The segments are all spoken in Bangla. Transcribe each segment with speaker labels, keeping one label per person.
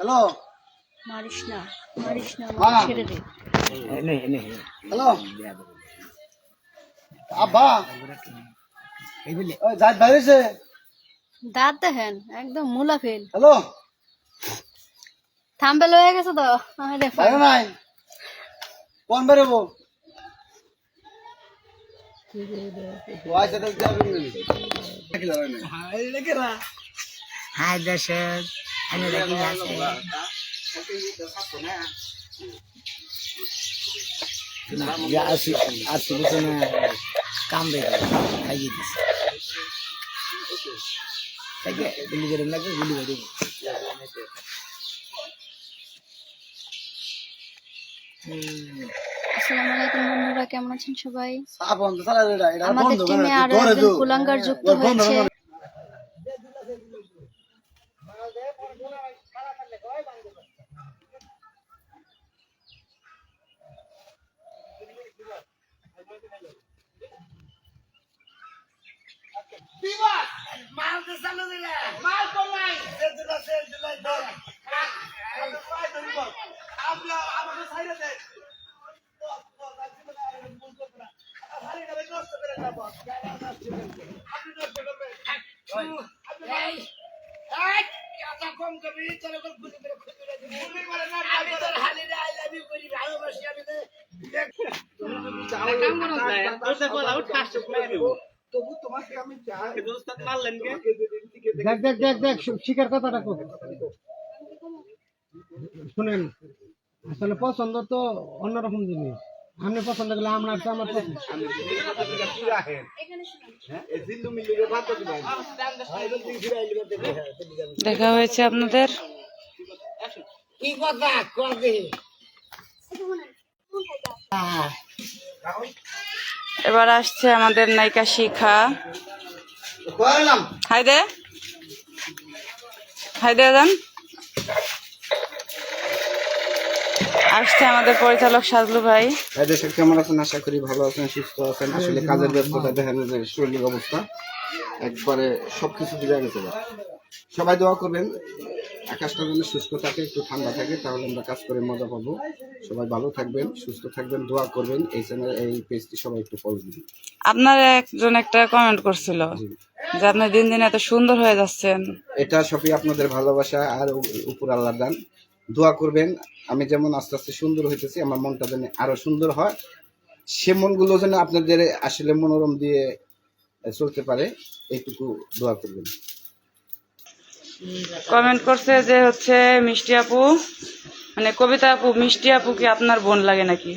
Speaker 1: হ্যালো?
Speaker 2: মারিস না মারিস না ছেড়ে দে।
Speaker 1: হ্যালো? আব্বা। ওই জাত বাইরেছে?
Speaker 2: দাঁত দেখেন একদম মুলা ফেল।
Speaker 1: হ্যালো?
Speaker 2: থাম্বেল হয়ে গেছে তো
Speaker 1: নাই? কোন বেরোবো?
Speaker 3: দর্শক আমি দেখি আছে না। ইয়া আসি আসি বুঝো না কাম বের খাইয়ে দিছে। তাকে গুলি করে লাগে গুলি করে
Speaker 2: আসসালামু আলাইকুম বন্ধুরা কেমন আছেন সবাই? আমাদের টিমে
Speaker 1: আরও
Speaker 2: একজন কুলাঙ্গার যুক্ত হয়েছে।
Speaker 4: দেখ দেখ দেখ দেখ শিকার কথাটা শুনেন। আসলে পছন্দ তো অন্যরকম জিনিস। আপনি পছন্দ করলে আপনার তো আমার পছন্দ।
Speaker 5: দেখা হয়েছে আপনাদের।
Speaker 3: কি কথা? কবে
Speaker 5: এবার আসছে আমাদের নায়িকা শিখা। হাই দে হাই দে আসছে আমাদের পরিচালক সাজলু ভাই।
Speaker 6: এই দেশে কেমন আছেন? আশা করি ভালো আছেন সুস্থ আছেন। আসলে কাজের ব্যস্ততা দেখেন যে শরীরের অবস্থা। একবারে সবকিছু বুঝা গেছে সবাই দোয়া করবেন আকাশটা যেন শুষ্ক থাকে একটু ঠান্ডা থাকে তাহলে আমরা কাজ করে মজা পাবো। সবাই ভালো থাকবেন সুস্থ থাকবেন দোয়া করবেন। এই চ্যানেল এই পেজটি সবাই একটু ফলো দিন
Speaker 5: আপনার একজন একটা কমেন্ট করছিল যে আপনি দিন দিন এত সুন্দর হয়ে যাচ্ছেন।
Speaker 6: এটা সবই আপনাদের ভালোবাসা আর উপর আল্লাহ দান। দোয়া করবেন। আমি যেমন আস্তে আস্তে সুন্দর হইতেছি আমার মনটা যেন আরও সুন্দর হয়। সে মনগুলো যেন আপনাদের আসলে মনোরম দিয়ে চলতে পারে এইটুকু দোয়া করবেন।
Speaker 5: কমেন্ট করছে যে হচ্ছে মিষ্টি আপু মানে কবিতা আপু মিষ্টি আপু কি আপনার বোন লাগে নাকি?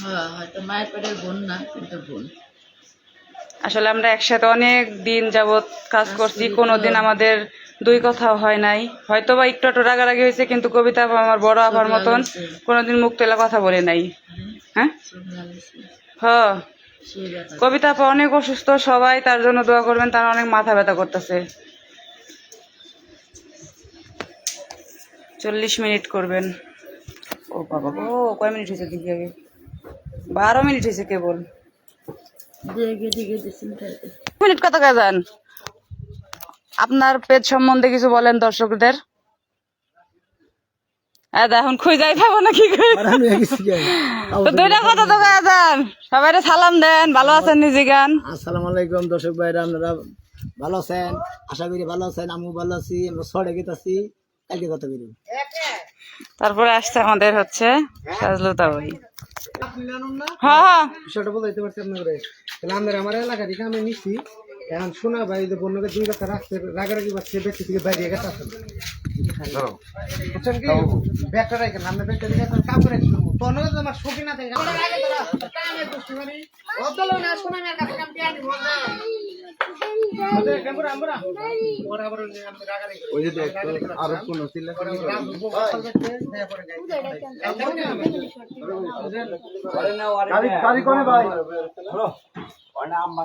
Speaker 7: হ্যাঁ হয়তো মায়ের পেটের বোন না কিন্তু বোন।
Speaker 5: আসলে আমরা একসাথে অনেক দিন যাবত কাজ করছি কোনোদিন আমাদের দুই কথা হয় নাই। হয়তো বা একটু একটু রাগারাগি হয়েছে কিন্তু কবিতা আমার বড় আপার মতন কোনোদিন মুখ তোলা কথা বলে নাই। হ্যাঁ? হ কবিতা আপা অনেক অসুস্থ সবাই তার জন্য দোয়া করবেন তার অনেক মাথা ব্যথা করতেছে। চল্লিশ মিনিট করবেন। ও বাবা ও কয় মিনিট হয়েছে দিদি আগে? বারো মিনিট হয়েছে কেবল। মিনিট কত গাজান আপনার পেজ সম্বন্ধে কিছু বলেন দর্শকদের? হ্যাঁ এখন খুঁজাই না কি দুইটা কথা তো গাজান সবাই সালাম দেন ভালো আছেন নিজে গান?
Speaker 3: আসসালামু আলাইকুম দর্শক ভাইরা আপনারা ভালো আছেন? আশা করি ভালো আছেন আমিও ভালো আছি আমরা ছড়ে গেতেছি। কালকে কথা করি
Speaker 5: তারপরে আসছে আমাদের হচ্ছে সাজলতা ভাই। হ্যাঁ হ্যাঁ।
Speaker 4: বিষয়টা বলতে পারছি আমার এলাকা থেকে আমি নিচ্ছি এখন শোনা ভাই যে বন্যকে দুই কথা রাখতে রাগারাগি বাচ্চা ব্যক্তি থেকে বাইরে গেছে আসলে। বুঝছেন কি? ব্যাগটা রাখেন আমরা ব্যাগটা রাখি তো আমার শৌখিন না থাকে? আমরা রাখে তোরা কামে বসতে পারি। অদল না শোনা না কাছে কাম দিয়ে আনি মজা আমাদের ক্যামেরা আমরা।
Speaker 6: আরও কোন
Speaker 1: কোনে ভাই।
Speaker 3: কামলা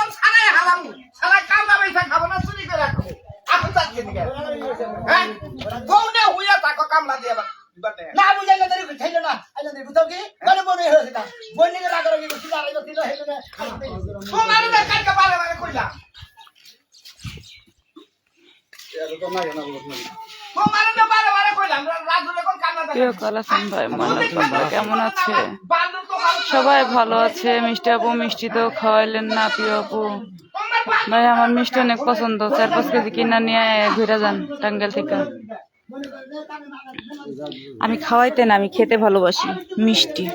Speaker 5: কেমন আছে সবাই ভালো আছে, মিষ্টি আপু মিষ্টি তো খাওয়াইলেন না, প্রিয় আপু। ভাই আমার মিষ্টি অনেক পছন্দ, চার, পাঁচ কেজি কিনা নিয়ে ঘুরে যান টাঙ্গাইল থেকে। আমি খাওয়াইতে না, আমি খেতে ভালোবাসি মিষ্টি।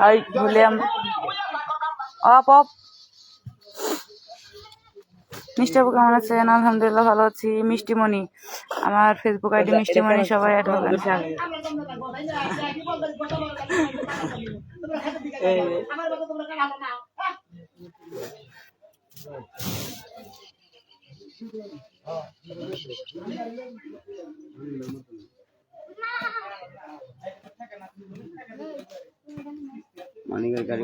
Speaker 5: Ay, William. অপ অপ। মিষ্টি আপু কেমন আছেন? আলহামদুলিল্লাহ ভালো আছি। মিষ্টিমণি আমার ফেসবুক আইডি মিষ্টিমণি সবাই অ্যাড হবেন
Speaker 1: মানিকের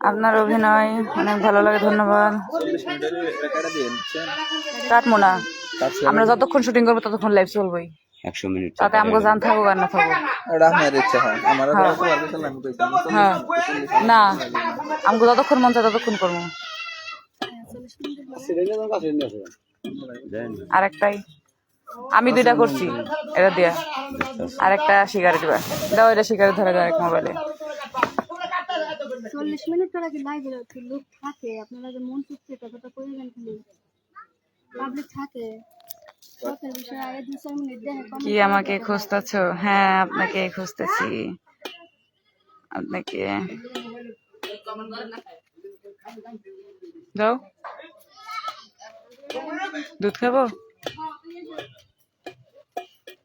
Speaker 5: আপনার অভিনয় অনেক ভালো লাগে ধন্যবাদ। কাটবো না আমরা যতক্ষণ শুটিং করব ততক্ষণ লাইভ চলবেই।
Speaker 1: একশো মিনিট
Speaker 5: তাতে আমাকে জান আর না
Speaker 8: হয়।
Speaker 5: হ্যাঁ। হ্যাঁ। না আমাকে যতক্ষণ মন চায় ততক্ষণ করব। আর একটাই আমি দুইটা করছি। এটা দিয়া। আর একটা শিকারে দিবা দাও এটা শিকারে ধরে দাও এক মোবাইলে
Speaker 2: চল্লিশ মিনিট পর আগে লাইভ লোক থাকে আপনারা যে মন চুপছে কথাটা দেন খালি। পাবলিক থাকে।
Speaker 5: কি আমাকে খুঁজতেছ? হ্যাঁ আপনাকে খুঁজতেছি। আপনাকে। যাও দুধ খাব?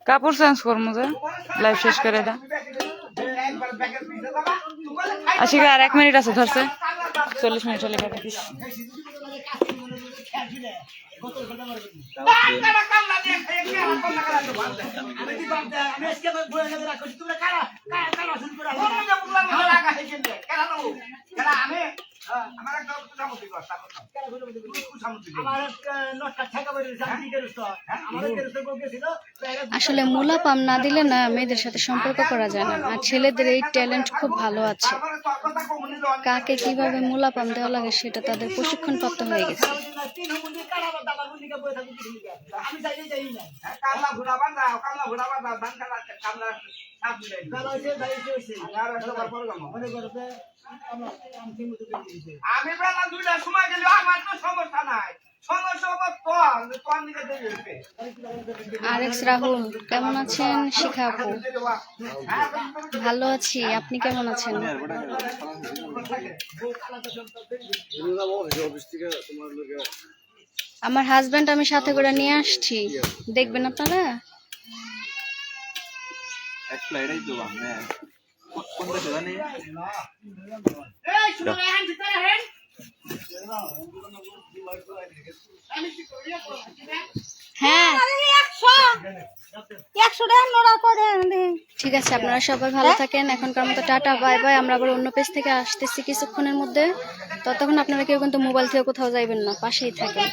Speaker 5: কাপড় চেঞ্জ করব যে লাইভ শেষ করে দা। আশি আর এক মিনিট আছে, ধরছে। চল্লিশ মিনিট হলে কেটে দিস।
Speaker 2: আসলে মূলা পাম না দিলে না মেয়েদের সাথে সম্পর্ক করা যায় না। আর ছেলেদের এই ট্যালেন্ট খুব ভালো আছে। কাকে কীভাবে মূলা পাম দেওয়া লাগে সেটা তাদের প্রশিক্ষণ প্রাপ্ত হয়ে গেছে।
Speaker 6: আমি বেলা
Speaker 2: আর এক্স রাহুল, কেমন আছেন? শিখা ভালো আছি, আপনি কেমন আছেন? আমার হাজবেন্ড আমি সাথে করে নিয়ে আসছি। দেখবেন আপনারা?
Speaker 8: তো হ্যাঁ
Speaker 2: হ্যাঁ ঠিক আছে আপনারা সবাই ভালো থাকেন। এখনকার মতো টাটা বাই বাই। আমরা আবার অন্য পেজ থেকে আসতেছি কিছুক্ষণের মধ্যে। ততক্ষণ আপনারা কেউ কিন্তু মোবাইল থেকে কোথাও যাইবেন না পাশেই থাকেন।